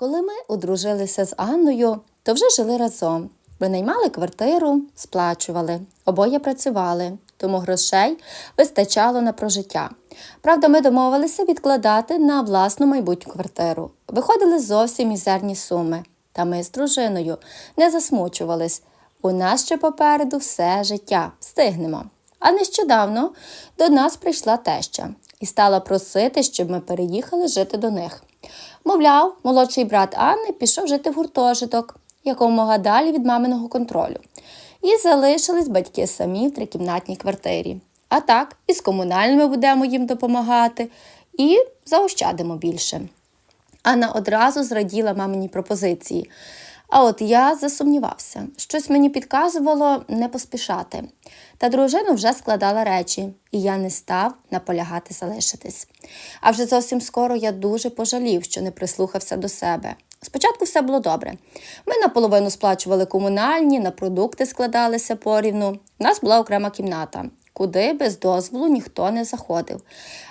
Коли ми одружилися з Анною, то вже жили разом. Винаймали квартиру, сплачували, обоє працювали, тому грошей вистачало на прожиття. Правда, ми домовилися відкладати на власну майбутню квартиру. Виходили зовсім мізерні суми. Та ми з дружиною не засмучувались. У нас ще попереду все життя, встигнемо. А нещодавно до нас прийшла теща і стала просити, щоб ми переїхали жити до них. Мовляв, молодший брат Анни пішов жити в гуртожиток, якомога далі від маминого контролю. І залишились батьки самі в трикімнатній квартирі. А так, і з комунальними будемо їм допомагати, і заощадимо більше. Анна одразу зраділа маминій пропозиції. А от я засумнівався. Щось мені підказувало не поспішати. Та дружина вже складала речі, і я не став наполягати залишитись. А вже зовсім скоро я дуже пожалів, що не прислухався до себе. Спочатку все було добре. Ми наполовину сплачували комунальні, на продукти складалися порівну. У нас була окрема кімната, куди без дозволу ніхто не заходив.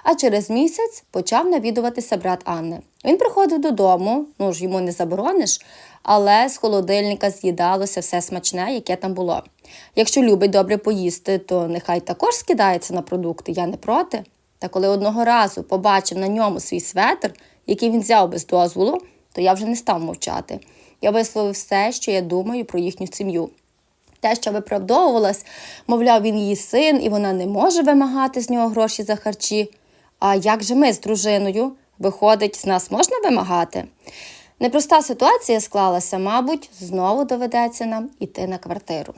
А через місяць почав навідуватися брат Анни. Він приходив додому, ну ж йому не заборониш, але з холодильника з'їдалося все смачне, яке там було. Якщо любить добре поїсти, то нехай також скидається на продукти, я не проти. Та коли одного разу побачив на ньому свій светр, який він взяв без дозволу, то я вже не став мовчати. Я висловив все, що я думаю про їхню сім'ю. Те, що виправдовувалась, мовляв, він її син, і вона не може вимагати з нього гроші за харчі. А як же ми з дружиною? Виходить, з нас можна вимагати? Непроста ситуація склалася, мабуть, знову доведеться нам іти на квартиру.